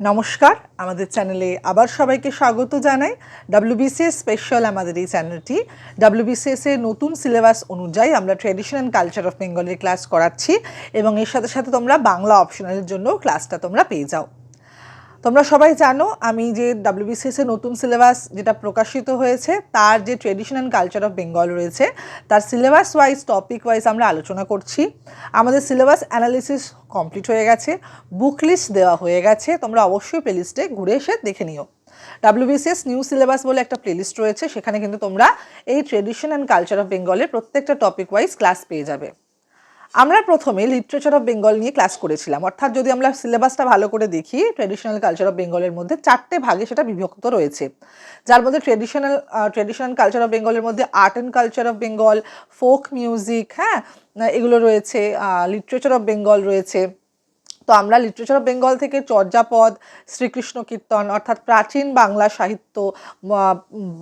নমস্কার, আমাদের চ্যানেলে আবার সবাইকে স্বাগত জানাই। ডাব্লিউবিসিএস স্পেশাল আমাদের এই চ্যানেলটি। ডাব্লিউবিসিএস এর নতুন সিলেবাস অনুযায়ী আমরা ট্রেডিশন অ্যান্ড কালচার অফ বেঙ্গলের ক্লাস করাচ্ছি এবং এর সাথে সাথে তোমরা বাংলা অপশনালের জন্য ক্লাসটা তোমরা পেয়ে যাও। তোমরা সবাই জানো, আমি যে ডাব্লিউবিসিএস এর নতুন সিলেবাস যেটা প্রকাশিত হয়েছে, তার যে tradition and culture of Bengal রয়েছে, তার সিলেবাস ওয়াইজ টপিক ওয়াইজ আমরা আলোচনা করছি। আমাদের সিলেবাস অ্যানালিসিস কমপ্লিট হয়ে গেছে বুক লিস্ট দেওয়া হয়ে গেছে, তোমরা অবশ্যই প্লেলিস্টে ঘুরে এসে দেখে নিও। ডাব্লিউবিসিএস নিউ সিলেবাস বলে একটা প্লেলিস্ট রয়েছে, সেখানে কিন্তু তোমরা এই ট্রেডিশন অ্যান্ড কালচার অফ বেঙ্গলের প্রত্যেকটা টপিক ওয়াইজ ক্লাস পেয়ে যাবে। আমরা প্রথমে লিটারেচার অফ বেঙ্গল নিয়ে ক্লাস করেছিলাম। অর্থাৎ যদি আমরা সিলেবাসটা ভালো করে দেখি ট্রেডিশনাল কালচার অফ বেঙ্গলের মধ্যে চারটে ভাগে সেটা বিভক্ত রয়েছে। যার মধ্যে ট্রেডিশনাল ট্রেডিশনাল কালচার অফ বেঙ্গলের মধ্যে art and culture of Bengal folk music হ্যাঁ এগুলো রয়েছে লিটারেচার অফ বেঙ্গল রয়েছে। তো আমরা লিটারেচার অফ বেঙ্গল থেকে চর্যাপদ, শ্রীকৃষ্ণ কীর্তন, অর্থাৎ প্রাচীন বাংলা সাহিত্য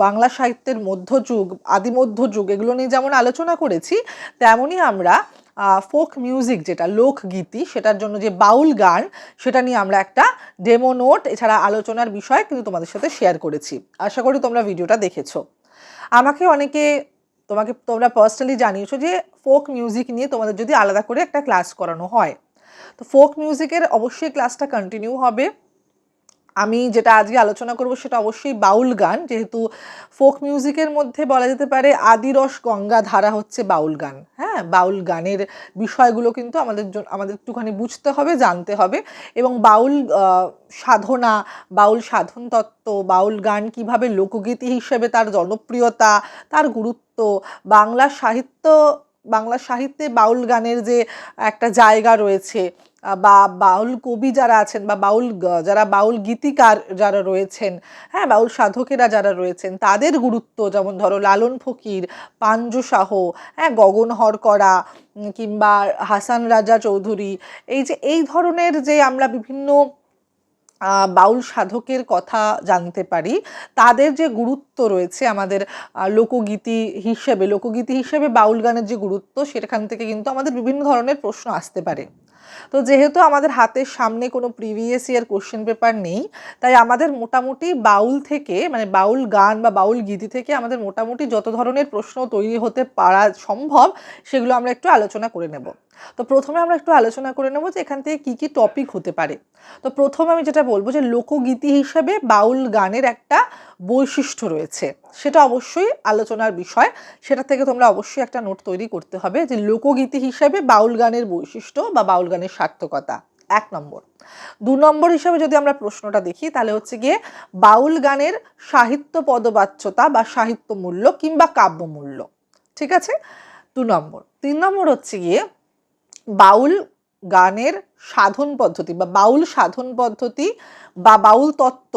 বাংলা সাহিত্যের মধ্যযুগ, আদিমধ্যযুগ, এগুলো নিয়ে যেমন আলোচনা করেছি, তেমনই আমরা ফোক মিউজিক যেটা লোকগীতি সেটার জন্য যে বাউল গান, সেটা নিয়ে আমরা একটা ডেমো নোট এছাড়া আলোচনার বিষয় কিন্তু তোমাদের সাথে শেয়ার করেছি। আশা করি তোমরা ভিডিওটা দেখেছ। আমাকে অনেকে তোমাকে, তোমরা পার্সোনালি জানিয়েছো যে ফোক মিউজিক নিয়ে তোমাদের যদি আলাদা করে একটা ক্লাস করানো হয়। তো ফোক মিউজিকের অবশ্যই ক্লাসটা কন্টিনিউ হবে। আমি যেটা আজকে আলোচনা করব সেটা অবশ্যই বাউল গান, যেহেতু ফোক মিউজিকের মধ্যে বলা যেতে পারে আদিরস গঙ্গা ধারা হচ্ছে বাউল গান। হ্যাঁ বাউল গানের বিষয়গুলো কিন্তু আমাদের আমাদের একটুখানি বুঝতে হবে, জানতে হবে এবং বাউল সাধনা, বাউল সাধন তত্ত্ব বাউল গান কীভাবে লোকগীতি হিসেবে তার জনপ্রিয়তা, তার গুরুত্ব, বাংলা সাহিত্য, বাংলা সাহিত্যে বাউল গানের যে একটা জায়গা রয়েছে বা বাউল কবি যারা আছেন বা বাউল, যারা বাউল গীতিকার যারা রয়েছেন হ্যাঁ বাউল সাধকেরা যারা রয়েছেন, তাদের গুরুত্ব যেমন ধরো লালন ফকির, পাঞ্জু শাহ হ্যাঁ গগন হরকরা কিংবা হাসান রাজা চৌধুরী, এই যে, এই ধরনের যে আমরা বিভিন্ন বাউল সাধকের কথা জানতে পারি, তাদের যে গুরুত্ব রয়েছে আমাদের লোকগীতি হিসেবে লোকগীতি হিসেবে বাউল গানের যে গুরুত্ব, সেখান থেকে কিন্তু আমাদের বিভিন্ন ধরনের প্রশ্ন আসতে পারে। তো যেহেতু আমাদের হাতের সামনে কোনো প্রিভিয়াস ইয়ার কোশ্চেন পেপার নেই, তাই আমাদের মোটামুটি বাউল থেকে মানে বাউল গান বা বাউল গীতি থেকে আমাদের মোটামুটি যত ধরনের প্রশ্ন তৈরি হতে পারা সম্ভব, সেগুলো আমরা একটু আলোচনা করে নেব। তো প্রথমে আমরা একটু আলোচনা করে নেব যে এখান থেকে কী কী টপিক হতে পারে। তো প্রথমে আমি যেটা বলব যে লোকগীতি হিসেবে বাউল গানের একটা বৈশিষ্ট্য রয়েছে। সেটা অবশ্যই আলোচনার বিষয়। সেটা থেকে তোমরা অবশ্যই একটা নোট তৈরি করতে হবে যে লোকগীতি হিসেবে বাউল গানের বৈশিষ্ট্য বা বাউল গানের সার্থকতা। এক নম্বর। দু নম্বর হিসেবে যদি আমরা প্রশ্নটা দেখি, তাহলে হচ্ছে গিয়ে বাউল গানের সাহিত্য পদবাচ্যতা বা সাহিত্য মূল্য কিংবা কাব্য মূল্য। ঠিক আছে? দু নম্বর। তিন নম্বর হচ্ছে গিয়ে বাউল গানের সাধন পদ্ধতি বা বাউল সাধন পদ্ধতি বা বাউল তত্ত্ব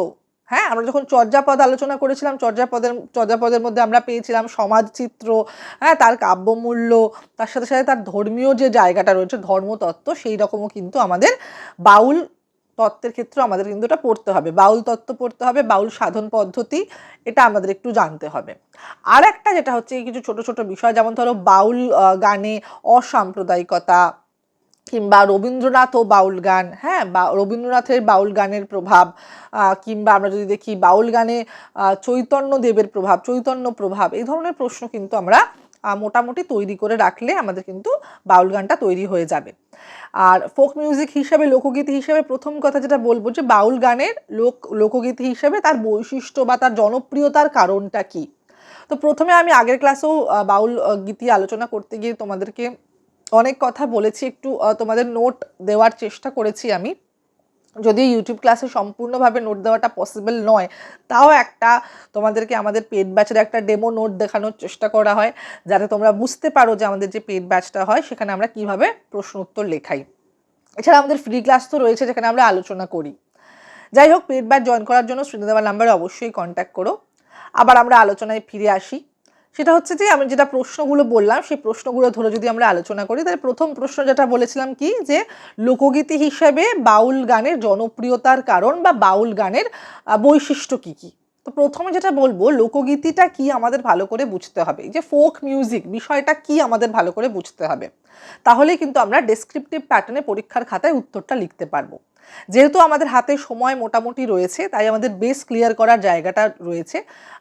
হ্যাঁ আমরা যখন চর্যাপদ আলোচনা করেছিলাম, চর্যাপদের চর্যাপদের মধ্যে আমরা পেয়েছিলাম সমাজচিত্র হ্যাঁ তার কাব্যমূল্য, তার সাথে সাথে তার ধর্মীয় যে জায়গাটা রয়েছে, ধর্মতত্ত্ব, সেই রকমও কিন্তু আমাদের বাউল তত্ত্বের ক্ষেত্রে আমাদের কিন্তু এটা পড়তে হবে। বাউল তত্ত্ব পড়তে হবে, বাউল সাধন পদ্ধতি, এটা আমাদের একটু জানতে হবে। আর একটা যেটা হচ্ছে কিছু ছোট ছোট বিষয়, যেমন ধরো বাউল গানে অসাম্প্রদায়িকতা কিংবা রবীন্দ্রনাথ ও বাউল গান হ্যাঁ বা রবীন্দ্রনাথের বাউল গানের প্রভাব কিংবা আমরা যদি দেখি বাউল গানে চৈতন্য দেবের প্রভাব, চৈতন্য প্রভাব, এই ধরনের প্রশ্ন কিন্তু আমরা মোটামুটি তৈরি করে রাখলে আমাদের কিন্তু বাউল গানটা তৈরি হয়ে যাবে। আর ফোক মিউজিক হিসেবে, লোকগীতি হিসেবে প্রথম কথা যেটা বলব যে, বাউল গানের লোক, লোকগীতি হিসেবে তার বৈশিষ্ট্য বা তার জনপ্রিয়তার কারণটা কি? তো প্রথমে আমি আগের ক্লাসেও বাউল গীতি আলোচনা করতে গিয়ে তোমাদেরকে অনেক কথা বলেছি, একটু তোমাদের নোট দেওয়ার চেষ্টা করেছি আমি। যদি ইউটিউব ক্লাসে সম্পূর্ণভাবে নোট দেওয়াটা পসিবল নয়, তাও একটা তোমাদেরকে আমাদের পেড ব্যাচের একটা ডেমো নোট দেখানোর চেষ্টা করা হয়, যাতে তোমরা বুঝতে পারো যে আমাদের যে পেড ব্যাচটা হয়, সেখানে আমরা কীভাবে প্রশ্ন উত্তর লেখাই। এছাড়া আমাদের ফ্রি ক্লাস তো রয়েছে, যেখানে আমরা আলোচনা করি। যাই হোক পেড ব্যাচ জয়েন করার জন্য দেওয়ার নাম্বারে অবশ্যই কন্ট্যাক্ট করো। আবার আমরা আলোচনায় ফিরে আসি। সেটা হচ্ছে যে আমি যেটা প্রশ্নগুলো বললাম, সেই প্রশ্নগুলো ধরে যদি আমরা আলোচনা করি, তাহলে প্রথম প্রশ্ন যেটা বলেছিলাম কি? যে লোকগীতি হিসেবে বাউল গানের জনপ্রিয়তার কারণ বা বাউল গানের বৈশিষ্ট্য কি কি? তো প্রথমে যেটা বলব, লোকগীতিটা কি আমাদের ভালো করে বুঝতে হবে। যে ফোক মিউজিক বিষয়টা কি আমাদের ভালো করে বুঝতে হবে। তাহলে কিন্তু আমরা ডেসক্রিপটিভ প্যাটার্নে পরীক্ষার খাতায় উত্তরটা লিখতে পারব। যেহেতু আমাদের হাতে সময় মোটামুটি রয়েছে, তাই আমাদের বেস ক্লিয়ার করার জায়গাটা রয়েছে।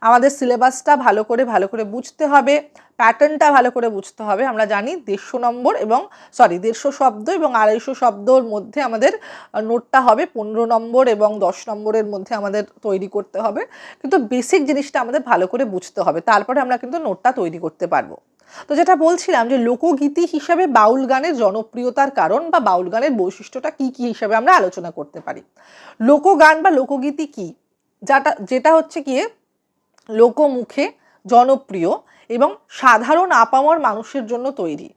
আমাদের সিলেবাসটা ভালো করে ভালো করে বুঝতে হবে প্যাটার্নটা ভালো করে বুঝতে হবে। আমরা জানি দেড়শো নম্বর এবং সরি দেড়শো শব্দ এবং আড়াইশো শব্দর মধ্যে আমাদের নোটটা হবে। পনেরো নম্বর এবং দশ নম্বরের মধ্যে আমাদের তৈরি করতে হবে। কিন্তু বেসিক জিনিসটা আমাদের ভালো করে বুঝতে হবে। তারপরে আমরা কিন্তু নোটটা তৈরি করতে পারব। তো যেটা বলছিলাম যে লোকগীতি হিসাবে বাউল গানের জনপ্রিয়তার কারণ বা বাউল গানের বৈশিষ্ট্যটা কি কি হিসাবে আমরা আলোচনা করতে পারি। লোকগান বা লোকগীতি কি? যাটা, যেটা হচ্ছে গিয়ে লোকমুখে জনপ্রিয় এবং সাধারণ আপামর মানুষের জন্য তৈরি।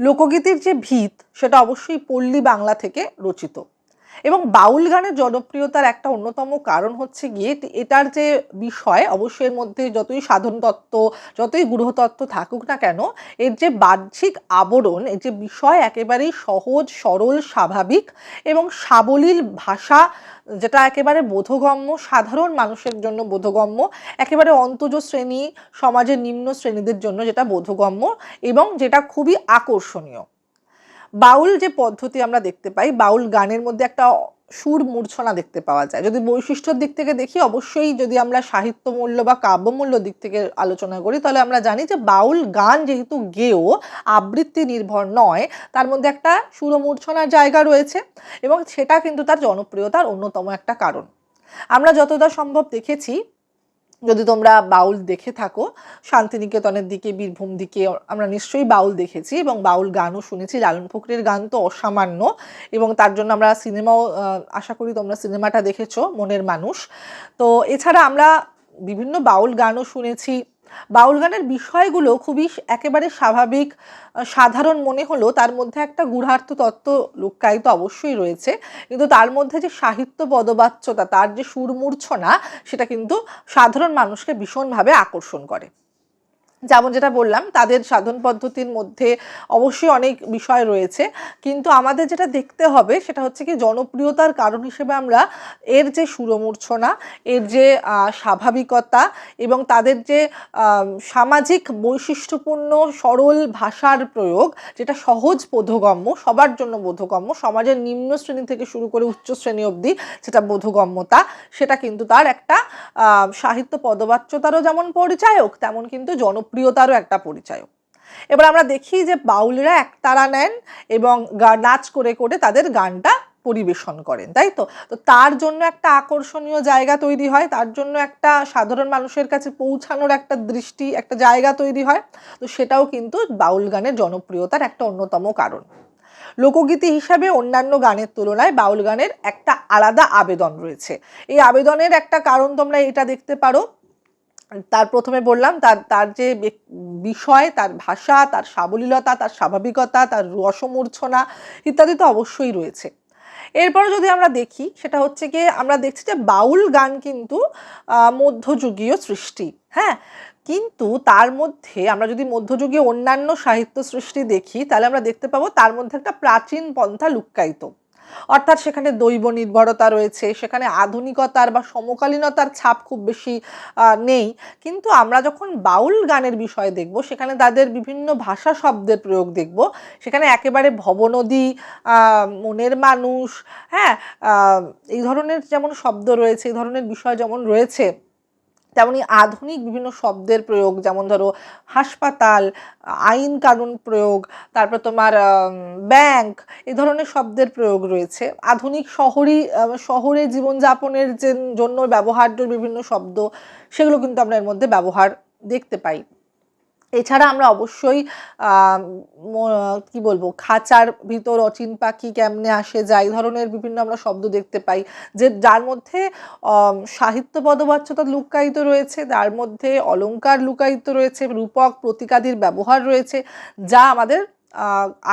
লোকগীতির যে ভিত, সেটা অবশ্যই পল্লী বাংলা থেকে রচিত। এবং বাউল গানের জনপ্রিয়তার একটা অন্যতম কারণ হচ্ছে গিয়ে এটার যে বিষয়, অবশ্যই এর মধ্যে যতই সাধন তত্ত্ব, যতই গৃহতত্ত্ব থাকুক না কেন, এর যে বাহ্যিক আবরণ, এর যে বিষয় একেবারেই সহজ, সরল, স্বাভাবিক এবং সাবলীল ভাষা, যেটা একেবারে বোধগম্য, সাধারণ মানুষের জন্য বোধগম্য, একেবারে অন্তজ শ্রেণি, সমাজের নিম্ন শ্রেণীদের জন্য যেটা বোধগম্য এবং যেটা খুবই আকর্ষণীয়। বাউল যে পদ্ধতি আমরা দেখতে পাই, বাউল গানের মধ্যে একটা সুর মূর্ছনা দেখতে পাওয়া যায়। যদি বৈশিষ্ট্যর দিক থেকে দেখি, অবশ্যই যদি আমরা সাহিত্য মূল্য বা কাব্যমূল্য দিক থেকে আলোচনা করি, তাহলে আমরা জানি যে বাউল গান যেহেতু গেও আবৃত্তি নির্ভর নয়, তার মধ্যে একটা সুরমূর্ছনার জায়গা রয়েছে এবং সেটা কিন্তু তার জনপ্রিয়তার অন্যতম একটা কারণ। আমরা যতটা সম্ভব দেখেছি যদি তোমরা বাউল দেখে থাকো, শান্তিনিকেতনের দিকে, বীরভূম দিকে, আমরা নিশ্চয়ই বাউল দেখেছি এবং বাউল গানও শুনেছি। লালন ফকরের গান তো অসামান্য এবং তার জন্য আমরা সিনেমাও আশা করি তোমরা সিনেমাটা দেখেছ, মনের মানুষ। তো এছাড়া আমরা বিভিন্ন বাউল গানও শুনেছি। বাউল গানের বিষয়গুলো খুবই একেবারে স্বাভাবিক সাধারণ মনে হলো তার মধ্যে একটা গুঢ়ার্থ তত্ত্ব লুক্কায়িত অবশ্যই রয়েছে। কিন্তু তার মধ্যে যে সাহিত্য পদবাচ্যতা, তার যে সুরমূর্ছনা, সেটা কিন্তু সাধারণ মানুষকে ভীষণভাবে আকর্ষণ করে। যেমন যেটা বললাম, তাদের সাধন পদ্ধতির মধ্যে অবশ্যই অনেক বিষয় রয়েছে। কিন্তু আমাদের যেটা দেখতে হবে সেটা হচ্ছে কি, জনপ্রিয়তার কারণ হিসেবে আমরা এর যে সুরমূর্ছনা, এর যে স্বাভাবিকতা এবং তাদের যে সামাজিক বৈশিষ্ট্যপূর্ণ সরল ভাষার প্রয়োগ, যেটা সহজ বোধগম্য, সবার জন্য বোধগম্য, সমাজের নিম্ন শ্রেণি থেকে শুরু করে উচ্চ শ্রেণি অবধি সেটা বোধগম্যতা, সেটা কিন্তু তার একটা সাহিত্য পদবাচ্যতারও যেমন পরিচায়ক, তেমন কিন্তু জনপ্রিয় জনপ্রিয়তারও একটা পরিচয় এবার আমরা দেখি যে বাউলরা একতারা নেন এবং নাচ করে করে তাদের গানটা পরিবেশন করেন, তাই তো? তো তার জন্য একটা আকর্ষণীয় জায়গা তৈরি হয়, তার জন্য একটা সাধারণ মানুষের কাছে পৌঁছানোর একটা দৃষ্টি, একটা জায়গা তৈরি হয়। তো সেটাও কিন্তু বাউল গানের জনপ্রিয়তার একটা অন্যতম কারণ। লোকগীতি হিসাবে অন্যান্য গানের তুলনায় বাউল গানের একটা আলাদা আবেদন রয়েছে। এই আবেদনের একটা কারণ তোমরা এটা দেখতে পারো তার প্রথমে বললাম, তার তার যে বিষয়, তার ভাষা, তার সাবলীলতা, তার স্বাভাবিকতা, তার রসমূর্ছনা ইত্যাদি তো অবশ্যই রয়েছে। এরপরে যদি আমরা দেখি, সেটা হচ্ছে গিয়ে আমরা দেখছি যে বাউল গান কিন্তু মধ্যযুগীয় সৃষ্টি হ্যাঁ? কিন্তু তার মধ্যে আমরা যদি মধ্যযুগীয় অন্যান্য সাহিত্য সৃষ্টি দেখি, তাহলে আমরা দেখতে পাবো তার মধ্যে একটা প্রাচীন পন্থা লুক্কায়িত। অর্থাৎ সেখানে দৈব নির্ভরতা রয়েছে, সেখানে আধুনিকতার বা সমকালীনতার ছাপ খুব বেশি নেই। কিন্তু আমরা যখন বাউল গানের বিষয় দেখব, সেখানে তাদের বিভিন্ন ভাষা শব্দের প্রয়োগ দেখব। সেখানে একেবারে ভবনদী মনের মানুষ হ্যাঁ এই ধরনের যেমন শব্দ রয়েছে, এই ধরনের বিষয় যেমন রয়েছে তেমনি আধুনিক বিভিন্ন শব্দের প্রয়োগ, যেমন ধরো হাসপাতাল, আইন কানুন প্রয়োগ, তারপর তোমার ব্যাংক এ ধরনের শব্দের প্রয়োগ রয়েছে। আধুনিক শহরই শহরে জীবনযাপনের যে, জন্য ব্যবহার্য বিভিন্ন শব্দ, সেগুলো কিন্তু আমরা এর মধ্যে ব্যবহার দেখতে পাই। এছাড়া আমরা অবশ্যই কি বলব, খাঁচার ভিতর অচিন পাখি কেমনে আসে যাই ধরনের বিভিন্ন আমরা শব্দ দেখতে পাই, যে যার মধ্যে সাহিত্য পদবাচ্যতা লুকায়িত রয়েছে, তার মধ্যে অলঙ্কার লুকায়িত রয়েছে, রূপক প্রতিকাদির ব্যবহার রয়েছে, যা আমাদের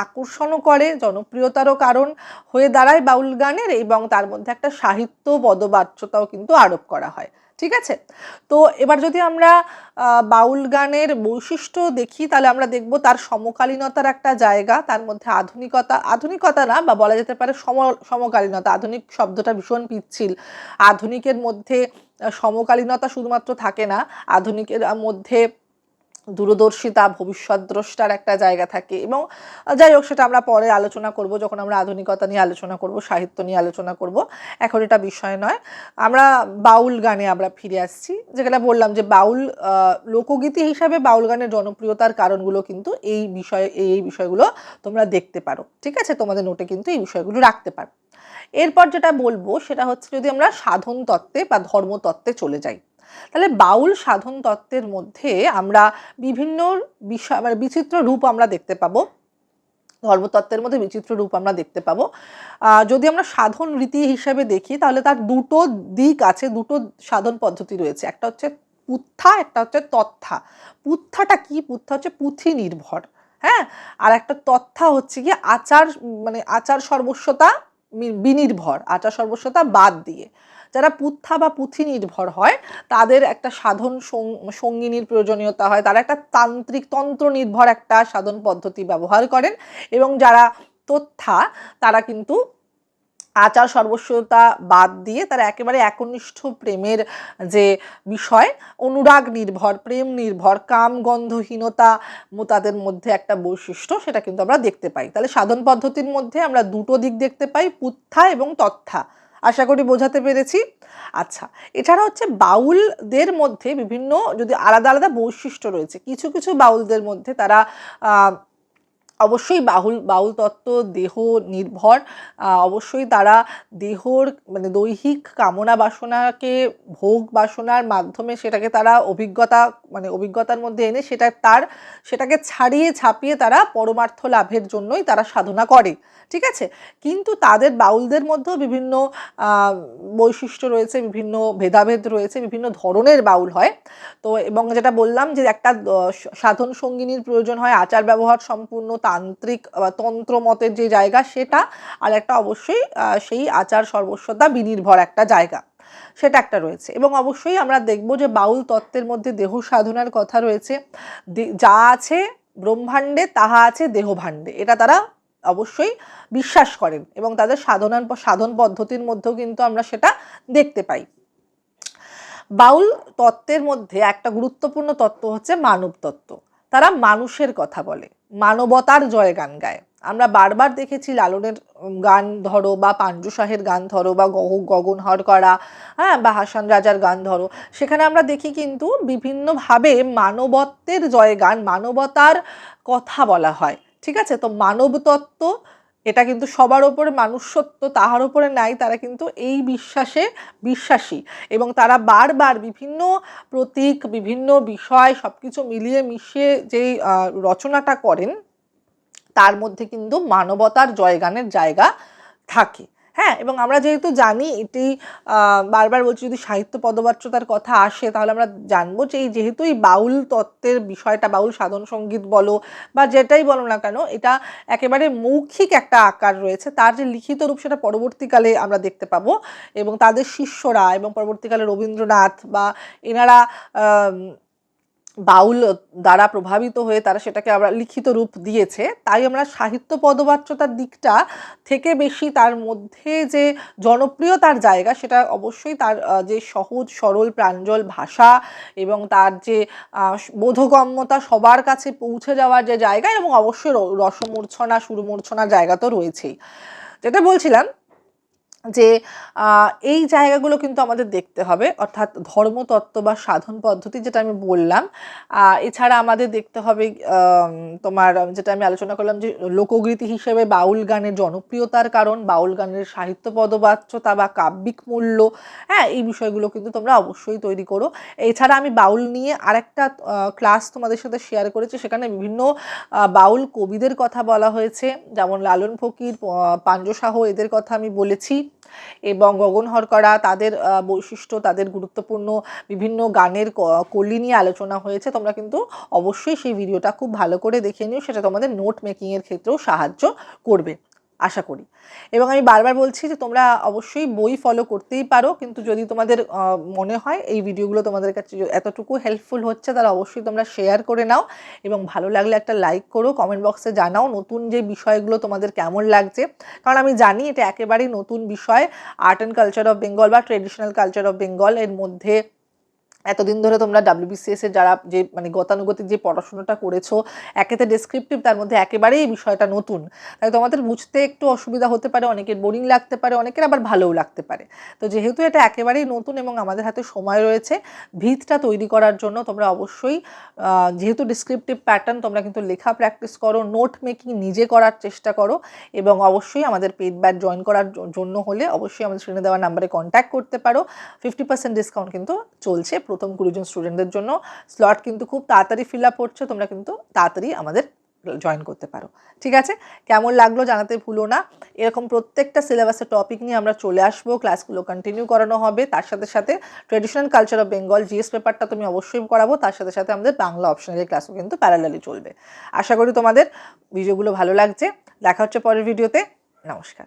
আকর্ষণও করে, জনপ্রিয়তারও কারণ হয়ে দাঁড়ায় বাউল গানের এবং তার মধ্যে একটা সাহিত্য পদবাচ্যতাও কিন্তু আরোপ করা হয়। ঠিক আছে? তো এবার যদি আমরা বাউল গানের বৈশিষ্ট্য দেখি, তাহলে আমরা দেখব তার সমকালীনতার একটা জায়গা, তার মধ্যে আধুনিকতা আধুনিকতা না বা বলা যেতে পারে সম সমকালীনতা, আধুনিক শব্দটা ভীষণ পিচ্ছিল। আধুনিকের মধ্যে সমকালীনতা শুধুমাত্র থাকে না, আধুনিকের মধ্যে দূরদর্শিতা, ভবিষ্যৎ দ্রষ্টার একটা জায়গা থাকে। এবং যাই হোক, সেটা আমরা পরে আলোচনা করব, যখন আমরা আধুনিকতা নিয়ে আলোচনা করব, সাহিত্য নিয়ে আলোচনা করব। এখন এটা বিষয় নয়। আমরা বাউল গানে আমরা ফিরে আসছি। যেখানে বললাম যে বাউল লোকগীতি হিসাবে বাউল গানের জনপ্রিয়তার কারণগুলো কিন্তু এই বিষয়ে, এই বিষয়গুলো তোমরা দেখতে পারো। ঠিক আছে? তোমাদের নোটে কিন্তু এই বিষয়গুলো রাখতে পারো। এরপর যেটা বলব, সেটা হচ্ছে যদি আমরা সাধন তত্ত্বে বা ধর্মতত্ত্বে চলে যাই। তাহলে বাউল সাধন তত্ত্বের মধ্যে আমরা বিভিন্ন বিষয় মানে বিচিত্র রূপ আমরা দেখতে পাবো। ধর্মতত্ত্বের মধ্যে বিচিত্র রূপ আমরা দেখতে পাবো। যদি আমরা সাধন রীতি হিসেবে দেখি, তাহলে তার দুটো দিক আছে, দুটো সাধন পদ্ধতি রয়েছে। একটা হচ্ছে পুত্থা, একটা হচ্ছে তথ্যা। পুত্থাটা কি? পুত্থা হচ্ছে পুঁথি নির্ভর হ্যাঁ? আর একটা তথ্যা হচ্ছে কি আচার মানে আচার সর্বস্বতা বিনির্ভর, আচার সর্বস্বতা বাদ দিয়ে। যারা পুত্থা বা পুঁথি নির্ভর হয়, তাদের একটা সাধন সঙ্গিনীর প্রয়োজনীয়তা হয়। তারা একটা তান্ত্রিক তন্ত্র নির্ভর একটা সাধন পদ্ধতি ব্যবহার করেন এবং যারা তথ্যা, তারা কিন্তু আচার সর্বস্বতা বাদ দিয়ে তারা একেবারে একনিষ্ঠ প্রেমের যে বিষয়, অনুরাগ নির্ভর, প্রেম নির্ভর, কাম, গন্ধহীনতা তাদের মধ্যে একটা বৈশিষ্ট্য সেটা কিন্তু আমরা দেখতে পাই। তাহলে সাধন পদ্ধতির মধ্যে আমরা দুটো দিক দেখতে পাই, পুত্থা এবং তথ্যা। আশা করি বোঝাতে পেরেছি। আচ্ছা এছাড়া হচ্ছে বাউলদের মধ্যে বিভিন্ন যদি আলাদা আলাদা বৈশিষ্ট্য রয়েছে, কিছু কিছু বাউলদের মধ্যে তারা অবশ্যই বাহুল বাউল তত্ত্ব, দেহ নির্ভর অবশ্যই তারা দেহর মানে দৈহিক কামনা বাসনাকে, ভোগ বাসনার মাধ্যমে সেটাকে তারা অভিজ্ঞতা মানে অভিজ্ঞতার মধ্যে এনে সেটা তার, সেটাকে ছাড়িয়ে ছাপিয়ে তারা পরমার্থ লাভের জন্যই তারা সাধনা করে, ঠিক আছে? কিন্তু তাদের বাউলদের মধ্যেও বিভিন্ন বৈশিষ্ট্য রয়েছে, বিভিন্ন ভেদাভেদ রয়েছে, বিভিন্ন ধরনের বাউল হয়। তো এবং যেটা বললাম যে একটা সাধন সঙ্গিনীর প্রয়োজন হয় আচার ব্যবহার সম্পূর্ণ তান্ত্রিক বা তন্ত্রমতের যে জায়গা সেটা আর একটা অবশ্যই সেই আচার সর্বস্বতা বিনির্ভর একটা জায়গা। সেটা একটা রয়েছে। এবং অবশ্যই আমরা দেখব যে বাউল তত্ত্বের মধ্যে দেহ সাধনার কথা রয়েছে। যা আছে ব্রহ্মাণ্ডে, তাহা আছে দেহভাণ্ডে। এটা তারা অবশ্যই বিশ্বাস করেন এবং তাদের সাধনার সাধন পদ্ধতির মধ্যেও কিন্তু আমরা সেটা দেখতে পাই। বাউল তত্ত্বের মধ্যে একটা গুরুত্বপূর্ণ তত্ত্ব হচ্ছে মানব তত্ত্ব। তারা মানুষের কথা বলে। মানবতার জয় গান গায়। আমরা বারবার দেখেছি লালনের গান ধরো বা পাঞ্জু শাহের গান ধরো বা গগন হর করা হ্যাঁ বা হাসান রাজার গান ধরো। সেখানে আমরা দেখি কিন্তু বিভিন্নভাবে মানবত্বের জয় গান মানবতার কথা বলা হয়। ঠিক আছে? তো মানব তত্ত্ব এটা কিন্তু সবার ওপরে মানুষত্ব, তাহার ওপরে নাই, তারা কিন্তু এই বিশ্বাসে বিশ্বাসী। এবং তারা বারবার বিভিন্ন প্রতীক, বিভিন্ন বিষয় সব কিছু মিলিয়ে মিশিয়ে যেই রচনাটা করেন, তার মধ্যে কিন্তু মানবতার জয়গানের জায়গা থাকে। হ্যাঁ এবং আমরা যেহেতু জানি এটি বারবার বলছি যদি সাহিত্য পদবাচ্যতার কথা আসে, তাহলে আমরা জানব যে এই যেহেতু এই বাউল তত্ত্বের বিষয়টা, বাউল সাধন সংগীত বলো বা যেটাই বলো না কেন, এটা একেবারে মৌখিক একটা আকার রয়েছে। তার যে লিখিত রূপ সেটা পরবর্তীকালে আমরা দেখতে পাবো। এবং তাদের শিষ্যরা এবং পরবর্তীকালে রবীন্দ্রনাথ বা এনারা বাউল দ্বারা প্রভাবিত হয়ে তারা সেটাকে আমরা লিখিত রূপ দিয়েছে, তাই আমরা সাহিত্য পদবাচ্যতার দিকটা থেকে বেশি তার মধ্যে যে জনপ্রিয়তার জায়গা, সেটা অবশ্যই তার যে সহজ, সরল, প্রাঞ্জল ভাষা এবং তার যে বোধগম্যতা সবার কাছে পৌঁছে যাওয়ার যে জায়গা এবং অবশ্যই রসমূর্ছনা, সুরমূর্ছনার জায়গা তো রয়েছেই। যেটা বলছিলাম যে এই জায়গাগুলো কিন্তু আমাদের দেখতে হবে। অর্থাৎ ধর্মতত্ত্ব বা সাধন পদ্ধতি যেটা আমি বললাম এছাড়া আমাদের দেখতে হবে তোমার যেটা আমি আলোচনা করলাম যে, লোকগীতি হিসেবে বাউল গানের জনপ্রিয়তার কারণ, বাউল গানের সাহিত্য পদবাচ্যতা বা কাব্যিক মূল্য হ্যাঁ এই বিষয়গুলো কিন্তু তোমরা অবশ্যই তৈরি করো। এছাড়া আমি বাউল নিয়ে আরেকটা ক্লাস তোমাদের সাথে শেয়ার করেছি, সেখানে বিভিন্ন বাউল কবিদের কথা বলা হয়েছে। যেমন লালন ফকির প- পাঞ্জু শাহ এদের কথা আমি বলেছি। এবং গগন হরকরা তাদের বৈশিষ্ট্য, তাদের গুরুত্বপূর্ণ বিভিন্ন গানের কলি নিয়ে আলোচনা হয়েছে। তোমরা কিন্তু অবশ্যই সেই ভিডিওটা খুব ভালো করে দেখে নিও। সেটা তোমাদের নোট মেকিংয়ের ক্ষেত্রেও সাহায্য করবে। আশা করি। এবং আমি বারবার বলছি যে তোমরা অবশ্যই বই ফলো করতেই পারো, কিন্তু যদি তোমাদের মনে হয় এই ভিডিওগুলো তোমাদের কাছে এতটুকু হেল্পফুল হচ্ছে, তাহলে অবশ্যই তোমরা শেয়ার করে নাও এবং ভালো লাগলে একটা লাইক করো কমেন্ট বক্সে জানাও নতুন যে বিষয়গুলো তোমাদের কেমন লাগছে। কারণ আমি জানি এটা একেবারেই নতুন বিষয় art and culture of Bengal বা ট্রেডিশনাল কালচার অফ বেঙ্গল এর মধ্যে এতদিন ধরে তোমরা ডাব্লিউবিসিএস এর যারা যে মানে গতানুগতিক যে পড়াশোনাটা করেছ একেতে ডেসক্রিপটিভ তার মধ্যে একেবারেই এই বিষয়টা নতুন। তাই তোমাদের বুঝতে একটু অসুবিধা হতে পারে, অনেকের বোরিং লাগতে পারে, অনেকের আবার ভালোও লাগতে পারে। তো যেহেতু এটা একেবারেই নতুন এবং আমাদের হাতে সময় রয়েছে, ভিতটা তৈরি করার জন্য তোমরা অবশ্যই যেহেতু ডিসক্রিপটিভ প্যাটার্ন তোমরা কিন্তু লেখা প্র্যাকটিস করো নোট মেকিং নিজে করার চেষ্টা করো এবং অবশ্যই আমাদের পেড ব্যাট জয়েন করার জন্য হলে অবশ্যই আমাদের স্ক্রিনে দেওয়া নাম্বারে কন্ট্যাক্ট করতে পারো। ফিফটি পার্সেন্ট ডিসকাউন্ট কিন্তু চলছে প্রথম কুড়িজন স্টুডেন্টদের জন্য। স্লট কিন্তু খুব তাড়াতাড়ি ফিল আপ হচ্ছে, তোমরা কিন্তু তাড়াতাড়ি আমাদের জয়েন করতে পারো। ঠিক আছে? কেমন লাগল জানাতে ভুলো না। এরকম প্রত্যেকটা সিলেবাসের টপিক নিয়ে আমরা চলে আসব। ক্লাসগুলো কন্টিনিউ করানো হবে। তার সাথে সাথে traditional culture of Bengal GS পেপারটা তুমি অবশ্যই করাবো। তার সাথে সাথে আমাদের বাংলা অপশনারি ক্লাসও কিন্তু প্যারালালি চলবে। আশা করি তোমাদের ভিডিওগুলো ভালো লাগছে। দেখা হচ্ছে পরের ভিডিওতে নমস্কার।